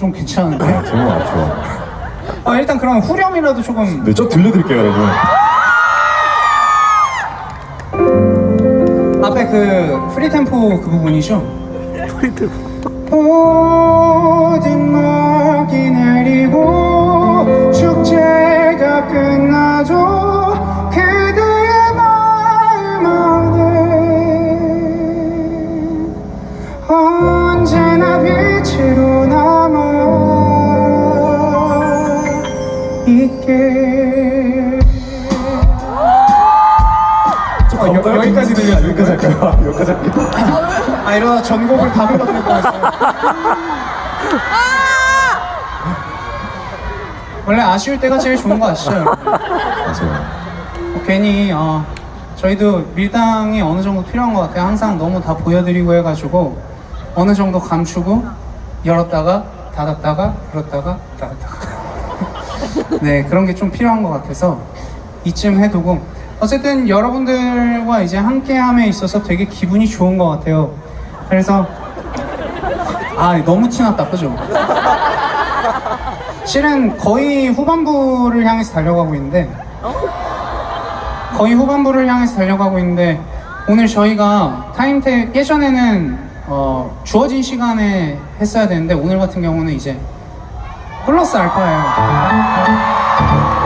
좀 괜찮은데. 제목 맞죠? 아, 일단 그럼 후렴이라도 조금 네, 저 들려드릴게요, 여러분. 앞에 그 프리템포 그 부분이죠? 모든 먹이 내리고 축제가 끝나도 그대의 마음 안에 언제나 빛으 있게 어, 여, 여기까지 들려줘 여기까지 할까요? 여기까지 할게요. 아 이러다 전곡을 다 불러드릴 뻔했어요 원래 아쉬울 때가 제일 좋은 거 아시죠? 여러분? 맞아요. 뭐 괜히 어, 저희도 밀당이 어느 정도 필요한 것 같아요 항상 너무 다 보여드리고 해가지고 어느 정도 감추고 열었다가 닫았다가 열었다가 닫았다가 네 그런 게 좀 필요한 것 같아서 이쯤 해두고 어쨌든 여러분들과 이제 함께함에 있어서 되게 기분이 좋은 것 같아요 그래서 아 너무 티났다 그죠? 실은 거의 후반부를 향해서 달려가고 있는데 거의 후반부를 향해서 달려가고 있는데 오늘 저희가 타임택 예전에는 어, 주어진 시간에 했어야 되는데 오늘 같은 경우는 이제 플러스 알파예요.